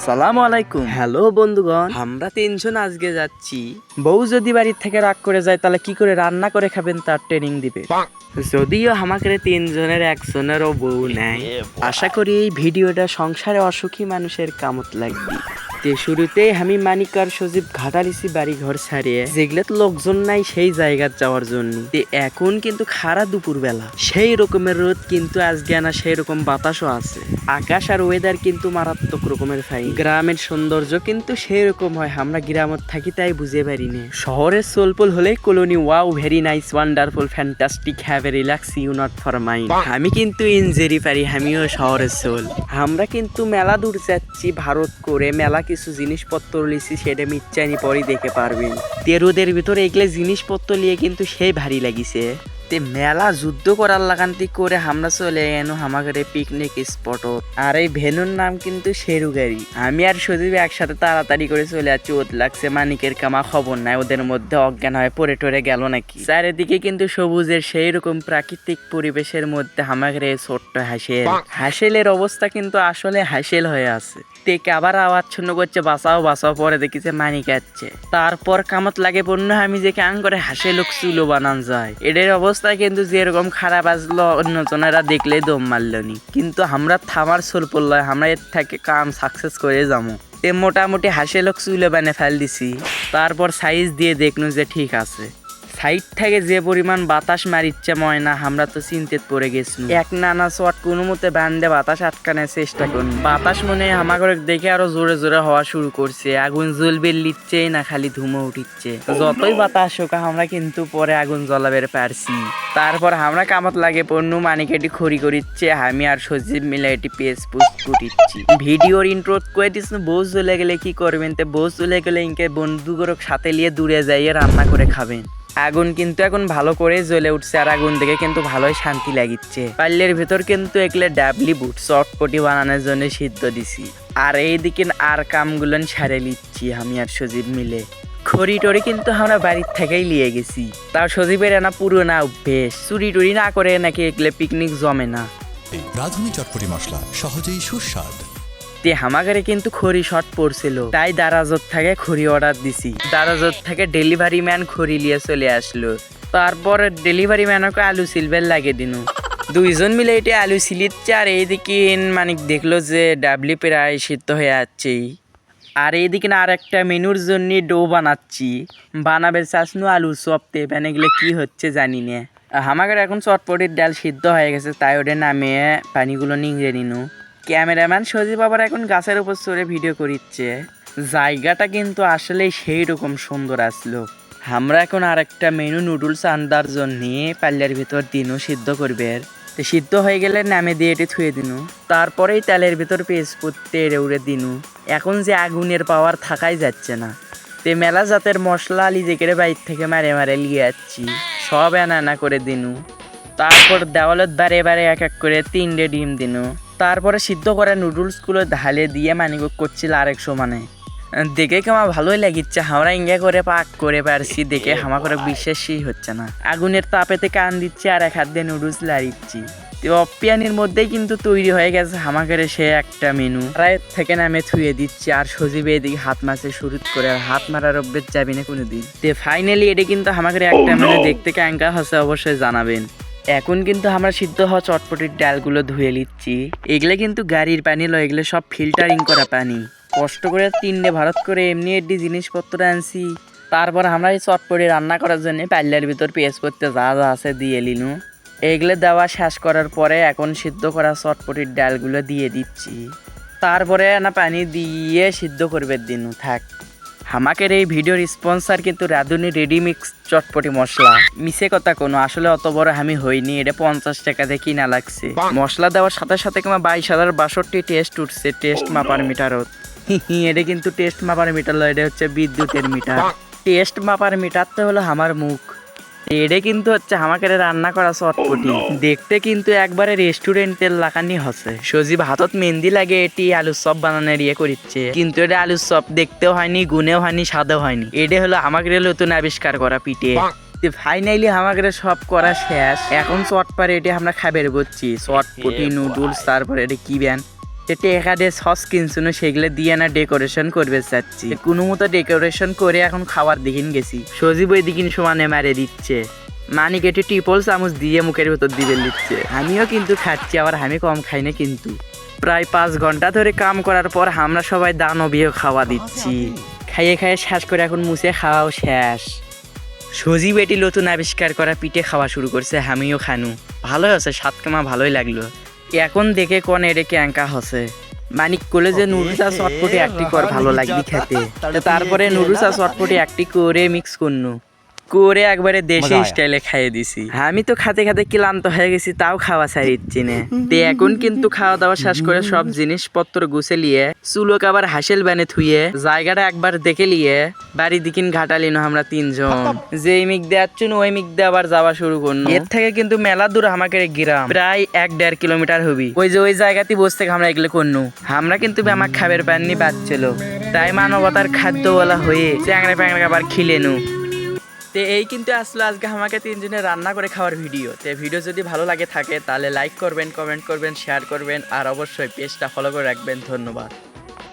আসসালামু আলাইকুম। হ্যালো বন্ধুগণ। আমরা তিনজন আজকে যাচ্ছি। বউ যদি বাড়ির থেকে রাগ করে যায় তাহলে কি করে রান্না করে খাবেন তার ট্রেনিং দিবে? যদিও আমাকে তিনজনের একজনেরও বউ নেয় আশা করি এই ভিডিওটা সংসারে অসুখী মানুষের কামত লাগবে। তে শুরুতেই আমি সজীব ঘাটালিছি বাড়ি ঘর ছাড়িয়ে যেগুলো লোকজন নাই সেই জায়গার যাওয়ার জন্য। এখন কিন্তু খারা দুপুর বেলা সেই রকমের রোদ কিন্তু আজকে সেই রকম বাতাসও আছে। আকাশ আর ওয়েদার কিন্তু মারাত্মক রকমের ফাই গ্রামের সৌন্দর্য কিন্তু সেই রকম হয়, আমরা গ্রামত থাকি তাই বুঝে পারি না শহরের সোলপুল হলে colony wow very nice wonderful fantastic have a relax you not for mind আমি কিন্তু ইনজেরি পারি, আমিও শহরের সোল। আমরা কিন্তু মেলা দূর যাচ্ছি, ভারত করে মেলা কিছু জিনিসপত্র লিছি, সেটা মিচ্ছানি পরই দেখে পারবেন। তেরোদের ভিতরে এগুলো জিনিসপত্র নিয়ে কিন্তু সেই ভারী লাগিছে। তে মেলা যুদ্ধ করার লাগান্তি করে আমরা চলে এনো আমাদের পিকনিক স্পট আর এই ভেনুর নাম কিন্তু শেরুগাড়ি আমি আর সজীব একসাথে তাড়াতাড়ি করে চলে যাচ্ছি ওত লাগছে মানিকের কামা খবর নাই ওদের মধ্যে অজ্ঞান হয়ে পড়ে টরে গেল নাকি। চারিদিকে কিন্তু সবুজের সেই রকম প্রাকৃতিক পরিবেশের মধ্যে এই ছোট্ট হাসেল। হাসেলের অবস্থা কিন্তু আসলে হাসেল হয়ে আছে। টেকে আবার আওয়াজ ছন্ন করছে বাঁচাও বাঁচাও পরে দেখিছে মানিক যাচ্ছে তারপর কামত লাগে পণ্য আমি যে কান করে হাসে লোক চুলো বানান যায়। এদের অবস্থা কিন্তু যেরকম খারাপ আসলো, অন্যজনেরা দেখলেই দম মারলনি কিন্তু আমরা থামার সোল পড়ল, আমরা এর থেকে কাম সাকসেস করে যাব। মোটামুটি হাসে লোক চুলে বানে ফেল দিছি। তারপর সাইজ দিয়ে দেখল যে ঠিক আছে। সাইড থেকে যে পরিমাণ বাতাস মারিচ্ছে ময়না, আমরা তো চিন্তিত পড়ে গেছি। এক নানা শট কোনো মতে বান্ধে বাতাস আটকানোর চেষ্টা করুন বাতাস মনে আমাকে দেখে আরও জোরে জোরে হওয়া শুরু করছে। আগুন জ্বলবে লিচ্ছে না খালি ধুমো উঠিচ্ছে। যতই বাতাস হোক, আমরা কিন্তু পরে আগুন জ্বলাবের পারছি। তারপর আমরা কামত লাগে পণ্য মানিক এটি খড়ি করিচ্ছে, আমি আর সজীব মিলে এটি পেস পুস কুটিচ্ছি। ভিডিওর ইন্ট্রো করে দিস, বউ চলে গেলে কি করবেন তো? বউ চলে গেলে ইনকে বন্ধুগুলোর সাথে নিয়ে দূরে যাইয়ে রান্না করে খাবেন। আগুন কিন্তু এখন ভালো করে জ্বলে উঠছে আর আগুন দেখে কিন্তু ভালোই শান্তি লাগিচ্ছে। পাল্লের ভেতর কিন্তু এগুলো ডাবলি বুট, চটপটি বানানোর জন্য সিদ্ধ দিছি। আর এইদিকে আর কামগুলো সারে লিচ্ছি আমি আর সজীব মিলে। খড়ি টড়ি কিন্তু আমরা বাড়ির থেকেই নিয়ে গেছি। তাও সজীবের না পুরো না অভ্যেস, চুরি টুরি না করে নাকি এগুলো পিকনিক জমে না। রাঁধুনি চটপটি মশলা সহজেই সুস্বাদ। তে হামাগারে কিন্তু খড়ি শর্ট পড়ছিল। তাই দারাজত থেকে খড়ি অর্ডার দিছি। দারাজত থেকে ডেলিভারি ম্যান খড়ি নিয়ে চলে আসলো। তারপর ডেলিভারি ম্যানকে আলু সিলভার লাগে দিনু। দুইজন মিলে এটি আলু সিলিচ্ছে আর এইদিকে মানে দেখল যে ডাবলি প্রায় সিদ্ধ হয়ে যাচ্ছেই আর এইদিকে আর একটা মেনুর জন্য ডো বানাচ্ছি। বানাবে চাষনু আলু চপতে প্যানে গেলে কি হচ্ছে জানি না। আমাদের এখন চটপটির ডাল সিদ্ধ হয়ে গেছে, তাই ওটা নামিয়ে পানিগুলো নিংড়ে নিনু। ক্যামেরাম্যান সজীব আবার এখন গাছের উপর চড়ে ভিডিও করিচ্ছে। জায়গাটা কিন্তু আসলে সেই রকম সুন্দর আসলো। আমরা এখন আর একটা মেনু নুডলস আন্দার জন্য পাল্লার ভিতর দিনু সিদ্ধ করবে। তো সিদ্ধ হয়ে গেলে নামে দিয়ে এটি থুয়ে দিনু। তারপরেই তেলের ভিতর পেস্ট করতে এড়ে উড়ে দিনু। এখন যে আগুনের পাওয়ার থাকাই যাচ্ছে না। তে মেলা জাতের মশলা আলি জেকেরে বাইর থেকে মারে মারে লিয়ে যাচ্ছি। সব এনা এনা করে দিনু। তারপর দেওয়ালত বারে বারে এক এক করে তিনটে ডিম দিনু। তারপরে সিদ্ধ করা নুডলসগুলো ঢালে দিয়ে মানিক করছিল আরেক সমানে। দেখে কেমন ভালোই লাগিচ্ছে হামরা ইঙ্গা করে পাক করে পারছি দেখে হামা করে বিশ্বাসই হচ্ছে না। আগুনের তাপেতে কান দিচ্ছে আর এক হাত দিয়ে নুডলস লাড়িচ্ছি। তো অপিয়ানির মধ্যেই কিন্তু তৈরি হয়ে গেছে হামাকারে সে একটা মেনু প্রায় থেকে নামে থুয়ে দিচ্ছে আর সজীবে এদিকে হাত মাছে শুরু করে আর হাত মারার অভ্যেস যাবি না কোনোদিন। তে ফাইনালি এটা কিন্তু আমাকে একটা মেনু দেখতে ক্যাঙ্কা হচ্ছে অবশ্যই জানাবেন। এখন কিন্তু আমরা সিদ্ধ হওয়া চটপটির ডালগুলো ধুয়ে নিচ্ছি। এগুলো কিন্তু গাড়ির পানি লয়, এগুলো সব ফিল্টারিং করা পানি। কষ্ট করে তিনটে ভারত করে এমনি এডি জিনিসপত্র আনছি। তারপর আমরা এই চটপটি রান্না করার জন্য পাল্লার ভিতর পেঁয়াজ করতে যা যা আছে দিয়ে নিলু এগুলো দেওয়া শেষ করার পরে এখন সিদ্ধ করা চটপটির ডালগুলো দিয়ে দিচ্ছি। তারপরে না পানি দিয়ে সিদ্ধ করবে দিনু, থাক। হামাকের এই ভিডিওর স্পন্সর কিন্তু রাধুনি রেডিমিক্স চটপটি মশলা। মিশে কথা কোনো আসলে অত বড় আমি হইনি, এটা পঞ্চাশ টাকা দিয়ে কিনা লাগছে। মশলা দেওয়ার সাথে সাথে কিংবা বাইশ হাজার বাষট্টি টেস্ট উঠছে, টেস্ট মাপার মিটারত এটা কিন্তু টেস্ট মাপার মিটার এটা হচ্ছে বিদ্যুতের মিটার। টেস্ট মাপার মিটার তো হলো আমার মুখ। এটা কিন্তু হচ্ছে আমাকে রান্না করা চটপটি। দেখতে কিন্তু একবারে রেস্টুরেন্টের লাগানি হচ্ছে সজীব হাতত মেহেন্দি লাগে এটি আলুর চপ বানানোর ইয়ে করিচ্ছে। কিন্তু এটা আলুর চপ দেখতেও হয়নি গুনেও হয়নি স্বাদেও হয়নি। এটা হলো আমাকে নতুন আবিষ্কার করা পিঠে। ফাইনালি আমাকে সব করা শেষ। এখন চটপারে এটি আমরা খাবার করছি চটপটি নুডলস তারপরে এটা কি ব্যান? টেকা দিয়ে সস কিনছিল সেগুলো দিয়ে না ডেকোরেশন করবে চাচ্ছি। কোনো মতো ডেকোরেশন করে এখন খাওয়ার দিকিন গেছি। সজীব ওই দিকিন সমানে মারে দিচ্ছে। মানিক এটি টিপল চামচ দিয়ে মুখের ভেতর দিবে দিচ্ছে আমিও কিন্তু খাচ্ছি, আবার আমি কম খাই না কিন্তু। প্রায় পাঁচ ঘণ্টা ধরে কাম করার পর আমরা সবাই দানবীয় খাওয়া দিচ্ছি। খাইয়ে খাইয়ে শেষ করে এখন মুছে খাওয়াও শেষ। সজীব এটি নতুন আবিষ্কার করা পিঠে খাওয়া শুরু করছে, আমিও খানু। ভালোই আছে সাত কামা ভালোই লাগল। এখন দেখে কোন এরে ক্যাঙ্কা হসে? মানিক কোলে যে নুরুসা চটপটি একটি কর ভালো লাগবে খেতে। তারপরে নুরুসা চটপটি একটি করে মিক্স করনু। করে একবারে দেশি স্টাইলে খাইয়ে দিছি। আমি তো খাতে খাতে ক্লান্ত হয়ে গেছি তাও খাওয়া ছাড়িচ্ছি না তে এখন কিন্তু খাওয়া দাওয়া শেষ করে সব জিনিসপত্র গুছে লিয়ে চুলোক আবার হাসেল বানে থুয়ে জায়গাটা একবার দেখে লিয়ে বাড়ি দিকিন ঘাটালিনো আমরা তিনজন। যে মিক দেয়াচ্ছুন ওই মিক দিয়ে আবার যাওয়া শুরু করুন। এর থেকে কিন্তু মেলা দূর আমাকে গ্রাম। প্রায় এক দেড় কিলোমিটার হবি। ওই যে ওই জায়গাতে বসে থেকে আমরা এগুলো করনু। আমরা কিন্তু আমার খাবার পাননি বাচ্চল তাই মানবতার খাদ্য বলা হয়ে চ্যাংড়া প্যাংড়া আবার খিলেনু। তে এই কিন্তু আসলো আজকে আমাকে তিনজনে রান্না করে খাওয়ার ভিডিও তে ভিডিও যদি ভালো লাগে থাকে, তাহলে লাইক করবেন কমেন্ট করবেন শেয়ার করবেন, আর অবশ্যই পেজটা ফলো করে রাখবেন। ধন্যবাদ।